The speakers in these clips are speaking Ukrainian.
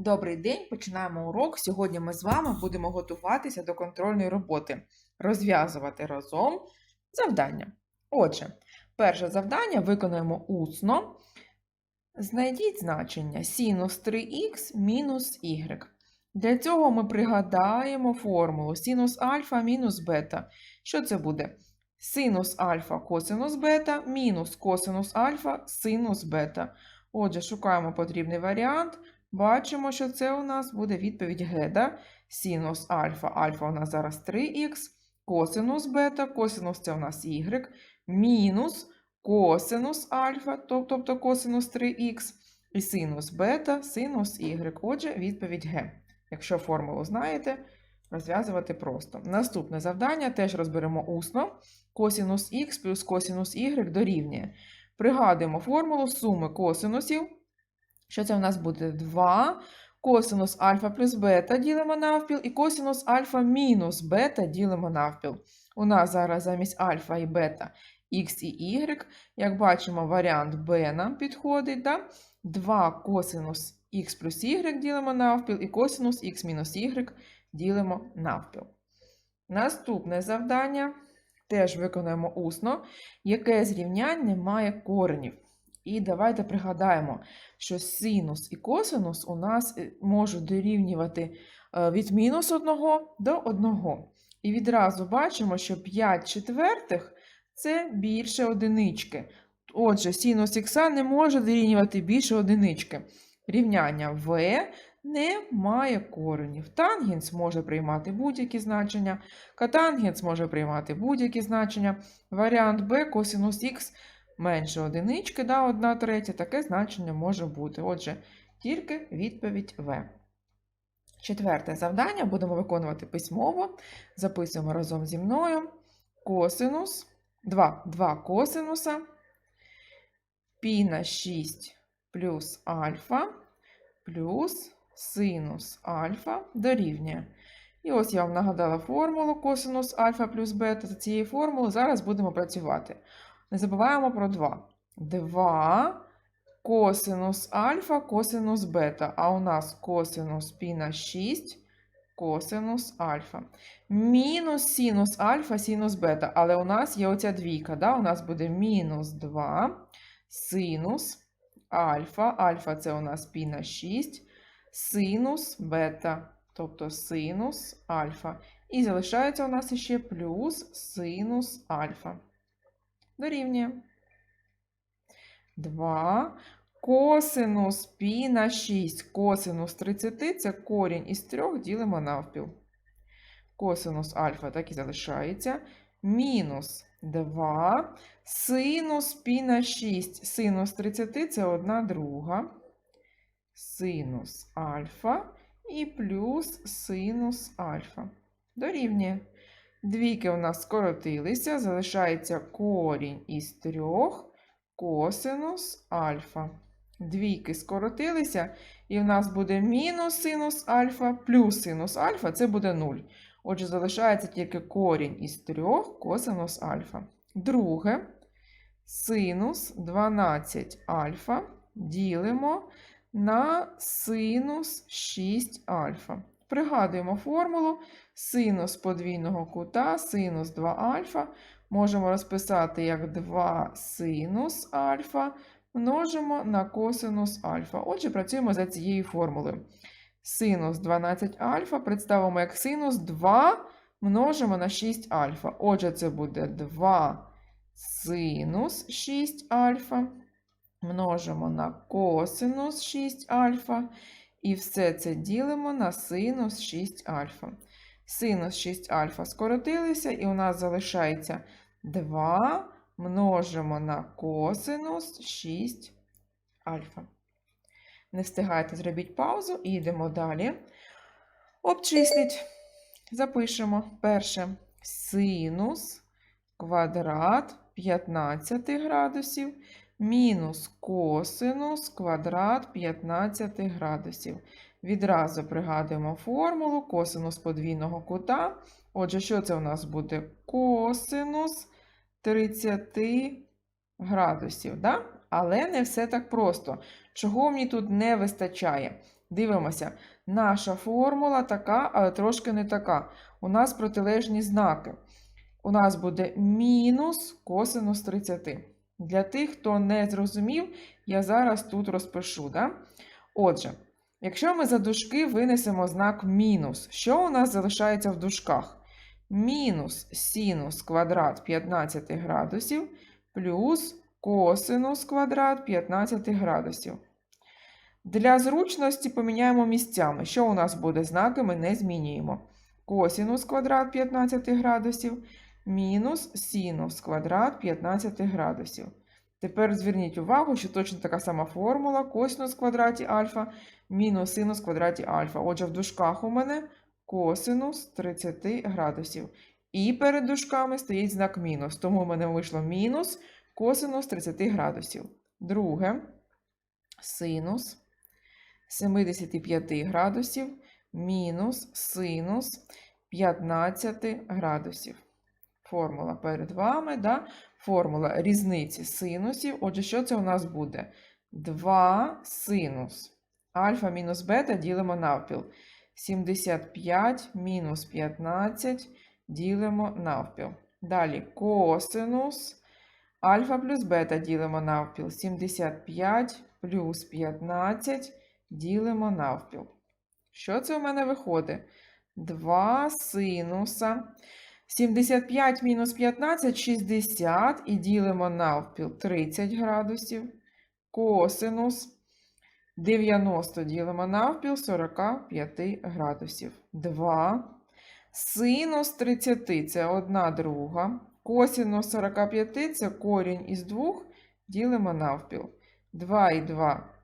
Добрий день, починаємо урок. Сьогодні ми з вами будемо готуватися до контрольної роботи, розв'язувати разом завдання. Отже, перше завдання виконаємо усно. Знайдіть значення синус 3х мінус y. Для цього ми пригадаємо формулу синус альфа мінус бета. Що це буде? Синус альфа косинус бета мінус косинус альфа синус бета. Отже, шукаємо потрібний варіант. Бачимо, що це у нас буде відповідь Г. Синус альфа, альфа у нас зараз 3х, косинус бета, косинус це у нас y, мінус косинус альфа, тобто косинус 3х, і синус бета, синус y. Отже, відповідь Г. Якщо формулу знаєте, розв'язувати просто. Наступне завдання теж розберемо усно. Косинус х плюс косинус y дорівнює. Пригадуємо формулу суми косинусів. Що це у нас буде? 2. Косинус альфа плюс бета ділимо навпіл, і косинус альфа мінус бета ділимо навпіл. У нас зараз замість альфа і бета х і y. Як бачимо, варіант b нам підходить. Да? 2 косинус х плюс y ділимо навпіл, і косинус х мінус y ділимо навпіл. Наступне завдання теж виконуємо усно, яке з рівнянь не має коренів. І давайте пригадаємо, що синус і косинус у нас е, можуть дорівнювати е, від мінус 1 до 1. І відразу бачимо, що 5 четвертих це більше одинички. Отже, синус х не може дорівнювати більше одинички. Рівняння v не має коренів. Тангенс може приймати будь-які значення, катангенс може приймати будь-які значення. Варіант b косинус х менше одинички, да, 1 третя, таке значення може бути. Отже, тільки відповідь В. Четверте завдання будемо виконувати письмово. Записуємо разом зі мною. Косинус, 2, 2 косинуса, пі на 6 плюс альфа плюс синус альфа дорівнює. І ось я вам нагадала формулу косинус альфа плюс бета. За цією формулою зараз будемо працювати. Не забуваємо про 2. 2 косинус альфа, косинус бета. А у нас косинус пі на 6, косинус альфа. Мінус синус альфа, синус бета. Але у нас є оця двійка. Да? У нас буде мінус 2 синус альфа. Альфа це у нас пі на 6, синус бета. Тобто синус альфа. І залишається у нас ще плюс синус альфа дорівнює 2 косинус пі на 6. Косинус 30 це корінь із 3 ділимо навпіл. Косинус альфа так і залишається. Мінус 2 синус пі на 6. Синус 30 це 1 друга. Синус альфа і плюс синус альфа. Дорівнює. Двійки у нас скоротилися, залишається корінь із трьох косинус альфа. Двійки скоротилися, і в нас буде мінус синус альфа плюс синус альфа, це буде 0. Отже, залишається тільки корінь із трьох косинус альфа. Друге, синус 12 альфа ділимо на синус 6 альфа. Пригадуємо формулу синус подвійного кута, синус 2 альфа. Можемо розписати як 2 синус альфа множимо на косинус альфа. Отже, працюємо за цією формулою. Синус 12 альфа представимо як синус 2 множимо на 6 альфа. Отже, це буде 2 синус 6 альфа. Множимо на косинус 6 альфа. І все це ділимо на синус 6 альфа. Синус 6 альфа скоротилися, і у нас залишається 2 множимо на косинус 6 альфа. Не встигайте, зробіть паузу і йдемо далі. Обчисліть. Запишемо перше синус квадрат 15 градусів мінус косинус квадрат 15 градусів. Відразу пригадуємо формулу косинус подвійного кута. Отже, що це у нас буде? Косинус 30 градусів. Да? Але не все так просто. Чого мені тут не вистачає? Дивимося, наша формула така, але трошки не така. У нас протилежні знаки. У нас буде мінус косинус 30. Для тих, хто не зрозумів, я зараз тут розпишу. Да? Отже, якщо ми за дужки винесемо знак мінус, що у нас залишається в дужках? Мінус синус квадрат 15 градусів плюс косинус квадрат 15 градусів. Для зручності поміняємо місцями. Що у нас буде знаки, ми не змінюємо. Косинус квадрат 15 градусів мінус синус квадрат 15 градусів. Тепер зверніть увагу, що точно така сама формула косинус квадраті альфа мінус синус квадраті альфа. Отже, в дужках у мене косинус 30 градусів. І перед дужками стоїть знак мінус. Тому в мене вийшло мінус косинус 30 градусів. Друге, синус 75 градусів мінус синус 15 градусів. Формула перед вами, да? формула різниці синусів. Отже, що це у нас буде? 2 синус. Альфа мінус бета ділимо навпіл. 75 мінус 15 ділимо навпіл. Далі косинус. Альфа плюс бета ділимо навпіл. 75 плюс 15 ділимо навпіл. Що це у мене виходить? 2 синуса. 75 мінус 15 60 і ділимо навпіл 30 градусів. Косинус 90 ділимо навпіл 45 градусів. 2. Синус 30 це 1 друга. Косинус 45 це корінь із 2 ділимо навпіл. 2 і 2.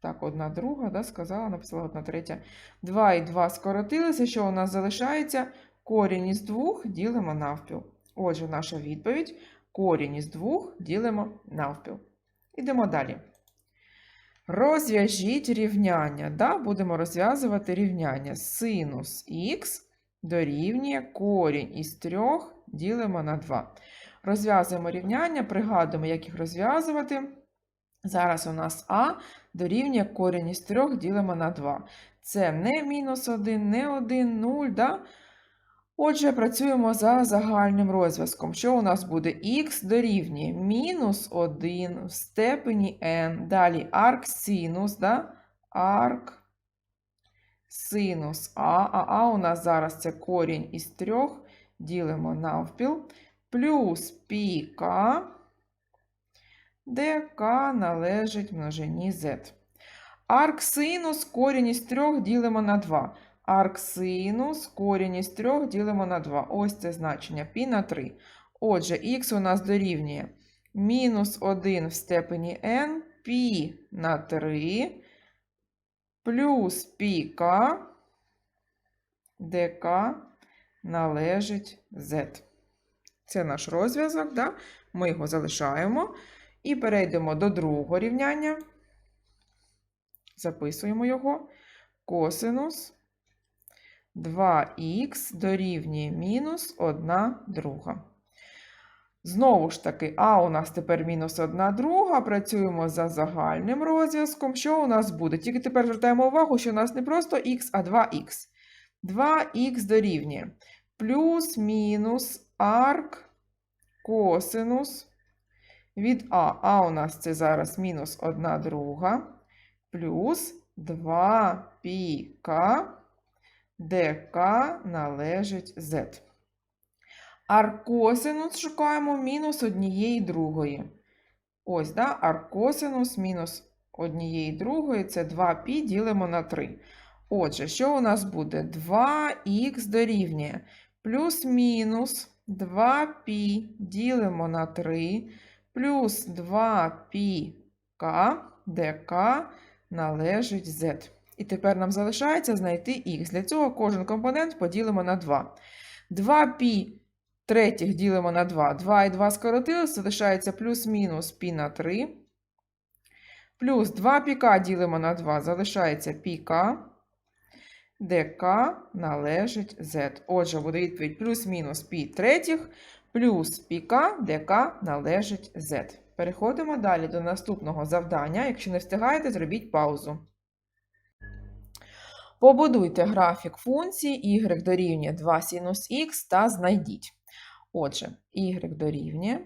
Так, одна друга, да, сказала, написала одна третя. 2 і 2 скоротилися. Що у нас залишається? Корінь із 2 ділимо навпіл. Отже, наша відповідь: корінь із 2 ділимо навпіл. Ідемо далі. Розв'яжіть рівняння. Да? Будемо розв'язувати рівняння. Синус х дорівнює корінь із 3 ділимо на 2. Розв'язуємо рівняння, пригадуємо, як їх розв'язувати. Зараз у нас А дорівнює корінь із 3 ділимо на 2. Це не мінус 1, не 1, 0. Да? Отже, працюємо за загальним розв'язком. Що у нас буде? Х дорівнює мінус 1 в степені n. Далі арк синус, да? арк синус А. А А у нас зараз це корінь із 3, ділимо навпіл, плюс пік де k належить множині z. Арк синус корінь із 3 ділимо на 2. Арк синус корінь із 3 ділимо на 2. Ось це значення π на 3. Отже, х у нас дорівнює мінус 1 в степені n, π на 3, плюс пік, k належить z. Це наш розв'язок, да? ми його залишаємо. І перейдемо до другого рівняння. Записуємо його. Косинус 2х дорівнює мінус 1 друга. Знову ж таки, а у нас тепер мінус 1 друга. Працюємо за загальним розв'язком. Що у нас буде? Тільки тепер звертаємо увагу, що у нас не просто х, а 2х. 2х дорівнює плюс-мінус арк косинус від А. А у нас це зараз мінус 1 друга, плюс 2 піка, де К належить Z. Аркосинус шукаємо мінус однієї другої. Ось, да, аркосинус мінус однієї другої це 2π ділимо на 3. Отже, що у нас буде? 2х дорівнює плюс-мінус 2π ділимо на 3 плюс 2πk, де k належить z. І тепер нам залишається знайти х. Для цього кожен компонент поділимо на 2. 2π третіх ділимо на 2. 2 і 2 скоротилися, залишається плюс-мінус пі на 3. Плюс 2 піка ділимо на 2, залишається піка, де К належить Z. Отже, буде відповідь плюс-мінус пі третіх, плюс піка, де К належить Z. Переходимо далі до наступного завдання. Якщо не встигаєте, зробіть паузу. Побудуйте графік функції y дорівнює 2 синус х та знайдіть. Отже, y дорівнює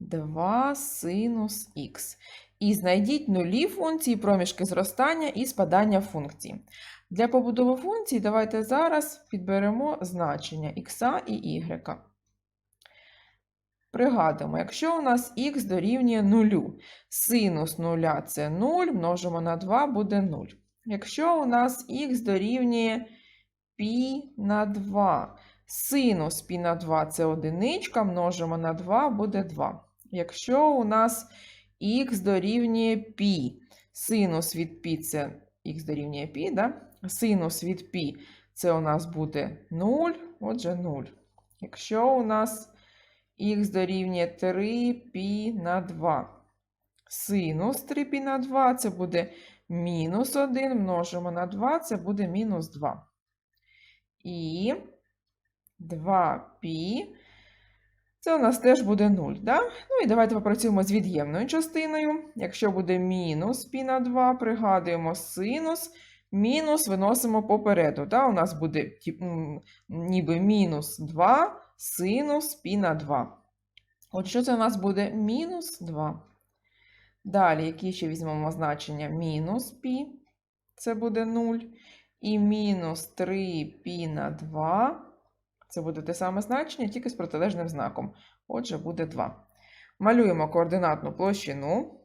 2 синус х. І знайдіть нулі функції, проміжки зростання і спадання функції. Для побудови функції давайте зараз підберемо значення х і y. Пригадуємо, якщо у нас х дорівнює 0, синус 0 це 0, множимо на 2 буде 0. Якщо у нас х дорівнює π на 2, синус π на 2 це одиничка, множимо на 2 буде 2. Якщо у нас х дорівнює π, синус від π це х дорівнює π, да? синус від π це у нас буде 0, отже 0. Якщо у нас х дорівнює 3 π на 2. Синус 3 π на 2 це буде мінус 1 множимо на 2, це буде мінус 2. І 2π. Це у нас теж буде 0. Да? Ну і давайте попрацюємо з від'ємною частиною. Якщо буде мінус пі на 2, пригадуємо синус, мінус виносимо попереду. Да? У нас буде ніби мінус 2 синус пі на 2. От що це у нас буде мінус 2. Далі, які ще візьмемо значення? Мінус π, це буде 0. І мінус 3 π на 2. Це буде те саме значення, тільки з протилежним знаком. Отже, буде 2. Малюємо координатну площину.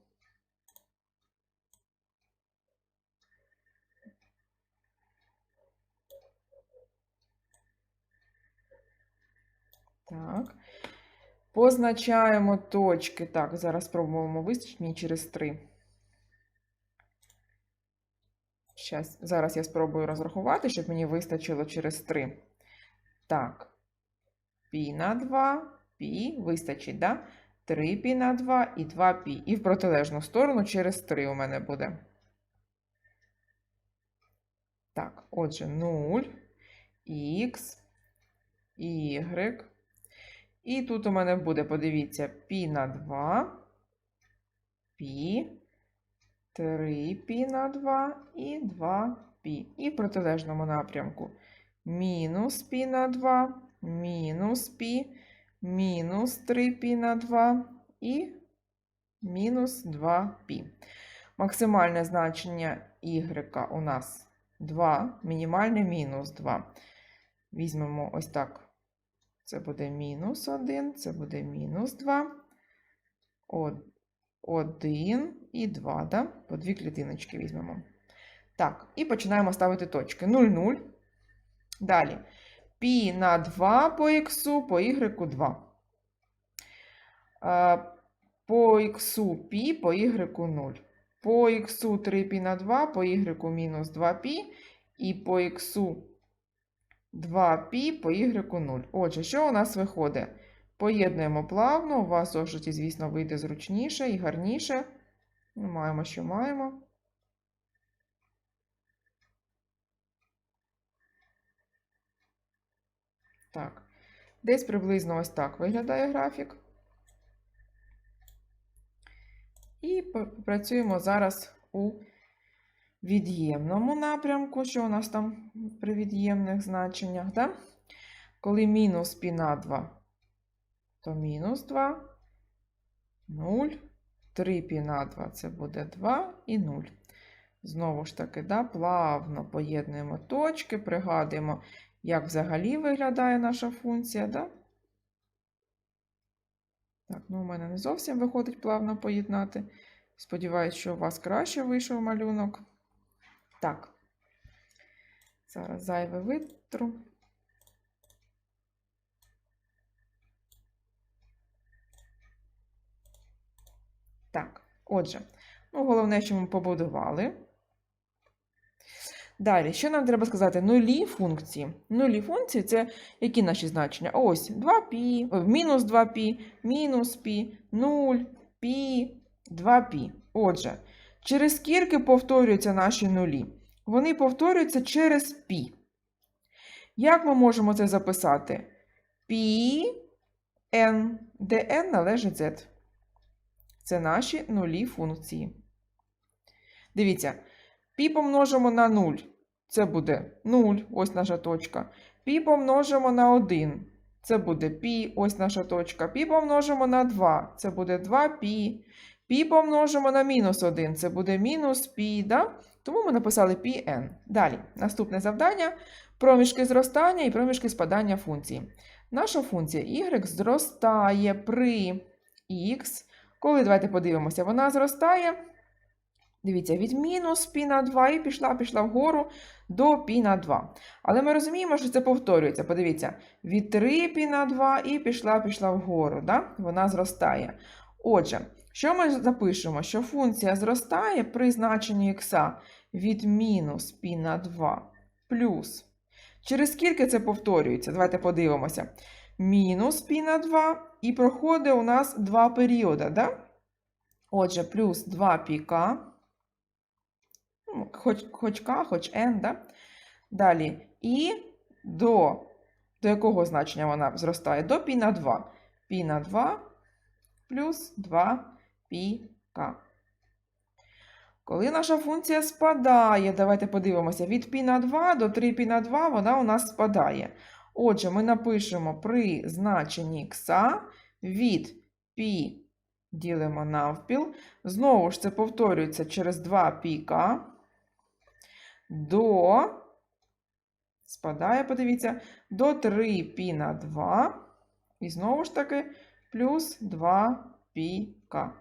Так. Позначаємо точки. Так, зараз спробуємо вистачить мені через 3. Щас, зараз я спробую розрахувати, щоб мені вистачило через 3. Так. Пі на 2, пі вистачить, да? 3 пі на 2 і 2 пі. І в протилежну сторону через 3 у мене буде. Так, отже, 0, х, y. І тут у мене буде, подивіться, пі на 2, пі, 3 пі на 2 і 2 пі. І в протилежному напрямку мінус пі на 2, мінус пі, мінус 3 пі на 2 і мінус 2 пі. Максимальне значення y у нас 2, мінімальне мінус 2. Візьмемо ось так. Це буде мінус 1, це буде мінус 2, 1 і 2, да? по дві клітиночки візьмемо. Так, і починаємо ставити точки. 0, 0. Далі. Пі на 2 по х, по y 2. Е, По х пі, по y 0. По х 3 пі на 2, по y мінус 2 пі. І по х 2π по y 0. Отже, що у нас виходить? Поєднуємо плавно, у вас зошиті, звісно, вийде зручніше і гарніше. Маємо, що маємо. Так, десь приблизно ось так виглядає графік. І попрацюємо зараз у від'ємному напрямку, що у нас там при від'ємних значеннях, да? коли мінус пі на 2, то мінус 2, 0, 3 пі на 2 це буде 2 і 0. Знову ж таки, да, плавно поєднуємо точки, пригадуємо, як взагалі виглядає наша функція. Да? Так, ну у мене не зовсім виходить плавно поєднати. Сподіваюсь, що у вас краще вийшов малюнок. Так. Зараз зайве витру. Так, отже, ну, головне, що ми побудували. Далі, що нам треба сказати? Нулі функції. Нулі функції це які наші значення? Ось 2π, о, мінус 2π, мінус π, 0, π, 2π. Отже, через скільки повторюються наші нулі? Вони повторюються через пі. Як ми можемо це записати? Пі N, де N належить Z. Це наші нулі функції. Дивіться, пі помножимо на 0. Це буде 0, ось наша точка. Пі помножимо на 1. Це буде пі, ось наша точка. Пі помножимо на 2. Це буде 2 пі. Пі помножимо на мінус 1. Це буде мінус пі. Да? Тому ми написали pn. Далі, наступне завдання проміжки зростання і проміжки спадання функції. Наша функція y зростає при x. Коли, давайте подивимося, вона зростає. Дивіться, від мінус пі на 2 і пішла, пішла вгору до пі на 2. Але ми розуміємо, що це повторюється. Подивіться, від 3 пі на 2 і пішла, пішла вгору. Да? Вона зростає. Отже, що ми запишемо? Що функція зростає при значенні х від мінус пі на 2 плюс. Через скільки це повторюється? Давайте подивимося. Мінус пі на 2 і проходить у нас два періоди. Да? Отже, плюс 2 піка. Ну, Хоч, хоч К, хоч N, да? Далі. І до, до якого значення вона зростає? До пі на 2. Пі на 2 плюс 2 піка. Коли наша функція спадає, давайте подивимося, від π на 2 до 3 π на 2 вона у нас спадає. Отже, ми напишемо при значенні х від π ділимо навпіл. Знову ж це повторюється через 2 піка до, спадає, подивіться, до 3 π на 2. І знову ж таки плюс 2 піка.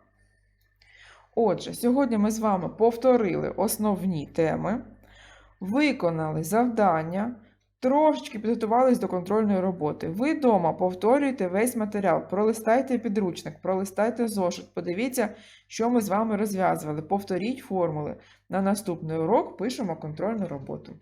Отже, сьогодні ми з вами повторили основні теми, виконали завдання, трошечки підготувались до контрольної роботи. Ви вдома повторюйте весь матеріал, пролистайте підручник, пролистайте зошит, подивіться, що ми з вами розв'язували. Повторіть формули. На наступний урок пишемо контрольну роботу.